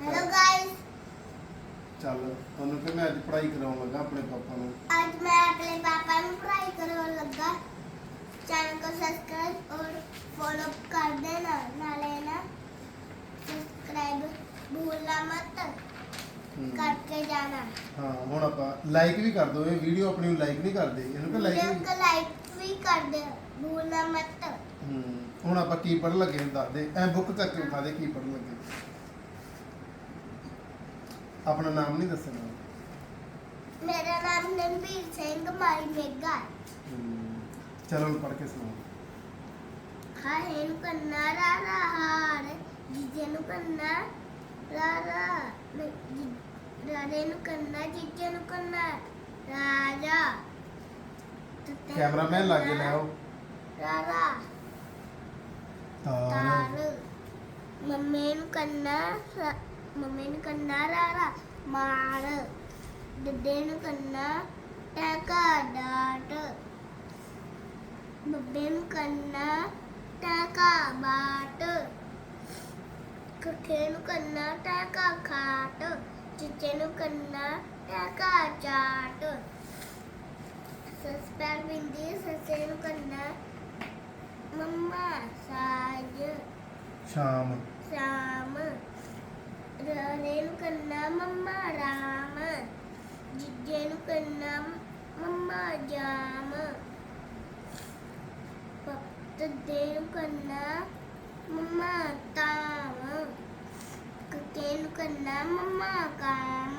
Hello guys ਚੱਲ ਤੁਹਾਨੂੰ ਕਿ ਮੈਂ ਅੱਜ ਪੜ੍ਹਾਈ ਕਰਾਉਣ ਲੱਗਾ ਆਪਣੇ ਪਾਪਾ ਨੂੰ। ਅੱਜ ਮੈਂ ਆਪਣੇ ਪਾਪਾ ਨੂੰ ਪੜ੍ਹਾਈ ਕਰਾਉਣ ਲੱਗਾ। ਚੈਨਲ ਨੂੰ ਸਬਸਕ੍ਰਾਈਬ ਔਰ ਫੋਲੋ ਕਰ ਦੇਣਾ ਨਾਲੇ ਨਾ ਸਬਸਕ੍ਰਾਈਬ ਭੁੱਲਣਾ ਮਤ ਹਮ, ਕਰਕੇ ਜਾਣਾ। ਹਾਂ ਹੁਣ ਆਪਾਂ ਲਾਈਕ ਵੀ ਕਰ ਦਿਓ ਇਹ ਵੀਡੀਓ ਆਪਣੀ ਨੂੰ ਲਾਈਕ ਨਹੀਂ ਕਰਦੇ। ਇਹਨੂੰ ਕਿ ਲਾਈਕ ਵੀਡੀਓ ਨੂੰ ਲਾਈਕ ਵੀ ਕਰ ਦੇ ਭੁੱਲਣਾ ਮਤ। ਹੂੰ ਹੁਣ ਆਪਾਂ ਕੀ ਪੜ੍ਹਨ ਲੱਗੇ ਨੂੰ ਦੱਸ ਦੇ। ਐ ਬੁੱਕ ਚੱਕ ਕੇ ਵਿਖਾ ਦੇ ਕੀ ਪੜ੍ਹਨ ਲੱਗੇ। ਆਪਣਾ ਨਾਮ ਨਹੀਂ ਦੱਸਣਾ। ਮੇਰਾ ਨਾਮ ਨਨਵੀਰ ਸਿੰਘ ਮਾਈ ਮੇਗਾ। ਚਲੋ ਹੁਣ ਕੇ ਸੁਣਾਓ। ਖਾਏ ਨੂੰ ਕੰਨਾ ਰਾ ਰਾ ਹਾਰ ਜੀਜੇ ਨੂੰ ਕੰਨਾ ਰਾ ਰਾ ਨਹੀਂ, ਨੂੰ ਕੰਨਾ ਜੀਜੇ ਨੂੰ ਕੰਨਾ ਰਾਜਾ। ਕੈਮਰਾਮੈਨ ਲਾਗੇ ਲੈ ਆਓ। ਰਾ ਰਾ। ਤਾਰ। ਮੰਮੇ ਨੂੰ ਕੰਨਾ ਰਾ- ਮੰਮੀ ਨੂੰ ਕੰਨਾ ਰਾ ਰਾ ਮਾਰ ਡੱਡੇ ਨੂੰ ਕੰਨਾ ਟੈਕਾ ਡਾਟ ਬੱਬੇ ਨੂੰ ਕੰਨਾ ਟੈਕਾ ਬਾਟ ਕੱਖੇ ਨੂੰ ਕੰਨਾ ਟੈਕਾ ਖਾਟ ਚਿੱਚੇ ਨੂੰ ਕੰਨਾ ਟੈਕਾ ਚਾਟ ਸਸਪੈਰ ਬਿੰਦੀ ਸੱਸੇ ਨੂੰ ਕੰਨਾ ਮੰਮਾ ਸਾਜ ਸ਼ਾਮ ਸ਼ਾਮ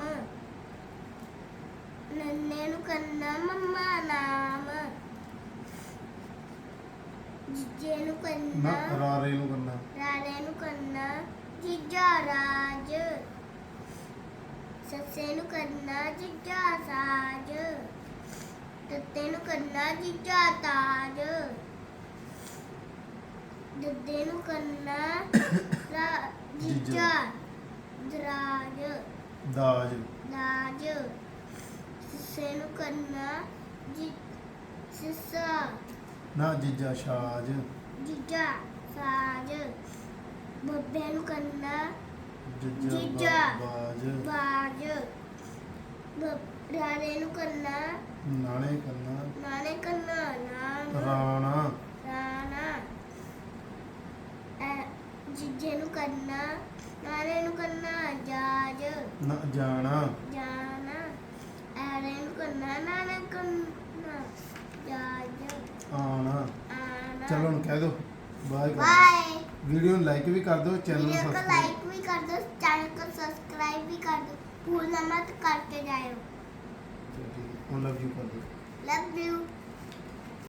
ਰਾਣੇ ਨੂੰ ਕੰਨਾ ਮੰਮਾ ਰਾਮ ਜਿੱਜੇ ਨੂੰ ਕੰਨਾ ਮੰਮਾ ਜਿੱਜੇ ਰਾਜ ਸੱਸੇ ਨੂੰ ਕਰਨਾ ਜੀਜਾ ਸਾਜ ਤੱਤੇ ਨੂੰ ਕਰਨਾ ਜੀਜਾ ਤਾਜ ਦੱਦੇ ਨੂੰ ਕਰਨਾ ਰਾ ਜੀਜਾ ਦਰਾਜ। ਦਾਜ। ਦਾਜ। ਸੱਸੇ ਨੂੰ ਕਰਨਾ ਜੀ ਸਿੱਸਾ। ਨਾ ਜੀਜਾ ਸ਼ਾਜ ਜੀਜਾ ਸਾਜ ਬੱਬੇ ਨੂੰ ਕਰਨਾ ਜੀਜਾ। ਬਾਜ। ਬਾਜ। ਰਾਣੇ ਨੂੰ ਕਰਨਾ ਨਾਲੇ ਕਰਨਾ ਨਾਲੇ ਕਰਨਾ ਨਾਮ। ਰਾਣਾ। ਰਾਣਾ। ਜੀਜੇ ਨੂੰ ਕਰਨਾ ਨਾਲੇ ਨੂੰ ਕਰਨਾ ਜਾਜ। ਨਾ ਜਾਣਾ। ਜਾਣਾ। ਐਰੇ ਨੂੰ ਕਰਨਾ ਨਾਲੇ ਕਰਨਾ ਜਾਜ। ਆਣਾ ਆਣਾ ਚਲੋ ਹੁਣ ਕਹਿ ਦਿਓ ਬਾਏ। ਬਾਏ। ਵੀਡੀਓ ਨੂੰ ਲਾਈਕ ਵੀ ਕਰ ਦਿਓ ਚੈਨਲ ਨੂੰ वीडियो को ਸਬਸਕ੍ਰਾਈਬ लाइक भी कर दो चैनल को सब्सक्राइब भी कर दो भूलना मत करके जाओ ਠੀਕ ਹੈ ਲਵ ਯੂ ਕਰ ਦਿਓ लव यू